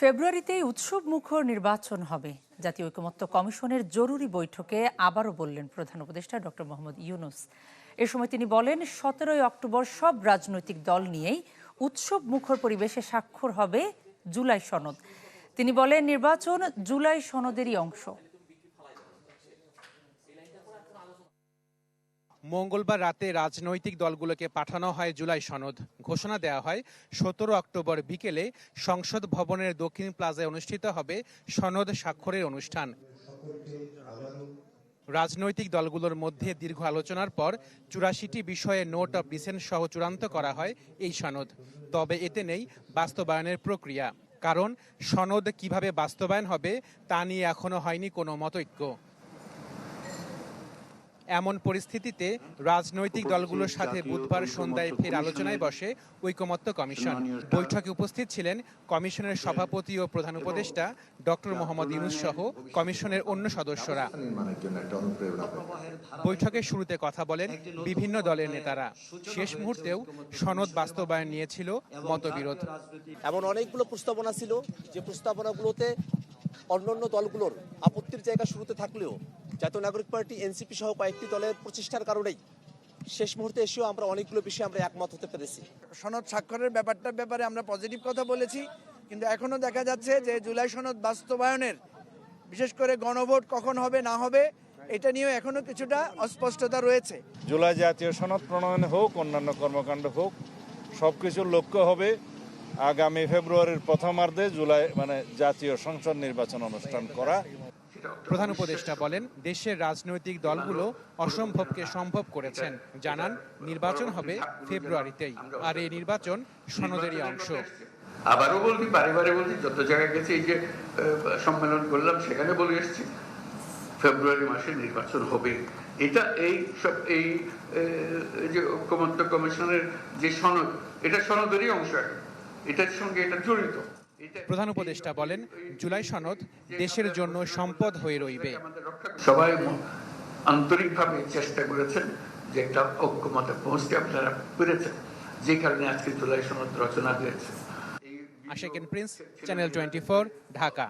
ফেব্রুয়ারিতেই উৎসব মুখর নির্বাচন হবে। জাতীয় ঐকমত্য কমিশনের জরুরি বৈঠকে আবারও বললেন প্রধান উপদেষ্টা ডক্টর মোহাম্মদ ইউনুস। এ সময় তিনি বলেন, সতেরোই অক্টোবর সব রাজনৈতিক দল নিয়েই উৎসব মুখর পরিবেশে স্বাক্ষর হবে জুলাই সনদ। তিনি বলেন, নির্বাচন জুলাই সনদেরই অংশ। মঙ্গলবার রাতে রাজনৈতিক দলগুলোকে পাঠানো হয় জুলাই সনদ। ঘোষণা দেওয়া হয়, সতেরো অক্টোবর বিকেলে সংসদ ভবনের দক্ষিণ প্লাজায় অনুষ্ঠিত হবে সনদ স্বাক্ষরের অনুষ্ঠান। রাজনৈতিক দলগুলোর মধ্যে দীর্ঘ আলোচনার পর চুরাশিটি বিষয়ে নোট অব ডিসেন্ট সহ চূড়ান্ত করা হয় এই সনদ। তবে এতে নেই বাস্তবায়নের প্রক্রিয়া। কারণ, সনদ কীভাবে বাস্তবায়ন হবে তা নিয়ে এখনও হয়নি কোনো মতৈক্য। এমন পরিস্থিতিতে রাজনৈতিক দলগুলোর সাথে বুধবার সন্ধ্যায় ফের আলোচনায় বসে ঐকমত্য কমিশন। বৈঠকে উপস্থিত ছিলেন কমিশনের সভাপতি ও প্রধান উপদেষ্টা ডক্টর মোহাম্মদ ইউনুস সহ কমিশনের অন্য সদস্যরা। বৈঠকের শুরুতে কথা বলেন বিভিন্ন দলের নেতারা। শেষ মুহূর্তেও সনদ বাস্তবায়ন নিয়েছিল মতবিরোধ। এমন অনেকগুলো প্রস্তাবনা ছিল যে প্রস্তাবনাগুলোতে অন্যান্য দলগুলোর আপত্তির জায়গা শুরুতে থাকলেও জাতীয় নাগরিক পার্টি এনসিপি সহ কয়েকটি দলের প্রচেষ্টার কারণেই শেষ মুহূর্তে এসেও আমরা অনেকগুলো বিষয়ে আমরা একমত হতে পেরেছি। সনদ স্বাক্ষরের ব্যাপারটার ব্যাপারে আমরা পজিটিভ কথা বলেছি কিন্তু এখনও দেখা যাচ্ছে যে জুলাই সনদ বাস্তবায়নের বিশেষ করে গণভোট কখন হবে না হবে এটা নিয়েও এখনও কিছুটা অস্পষ্টতা রয়েছে। জুলাই জাতীয় সনদ প্রণয়ন হোক অন্যান্য কর্মকাণ্ড হোক সব কিছুর লক্ষ্য হবে আগামী ফেব্রুয়ারির প্রথমার্ধে জুলাই মানে জাতীয় সংসদ নির্বাচন অনুষ্ঠান করা। প্রধান উপদেষ্টা বলেন, দেশের রাজনৈতিক দলগুলো অসম্ভবকে সম্ভব করেছেন। জানান, নির্বাচন হবে ফেব্রুয়ারিতেই, আর এই নির্বাচন সনদেরই অংশ। আবারও বলছি, বারে বারে বলছি, যত জায়গায় গেছে এই যে সম্মেলন করলাম, সেখানে বলে এসেছি, ফেব্রুয়ারি মাসে নির্বাচন হবে। এটা এই সব, এই যে ঐক্যমত্য কমিশনের যে সনদ, এটা সনদেরই অংশ এটার সঙ্গে এটা জড়িত। প্রধান উপদেষ্টা বলেন জুলাই সনদ দেশের জন্য সম্পদ হয়ে রইবে। সবাই আন্তরিকভাবে চেষ্টা করেছেন যে একটা ঐক্যমতে পৌঁছতে আপনারা পেরেছেন যে কারণে আজকে জুলাই সনদ রচনা হয়েছে। আশেকেন প্রিন্স চ্যানেল টোয়েন্টি ঢাকা।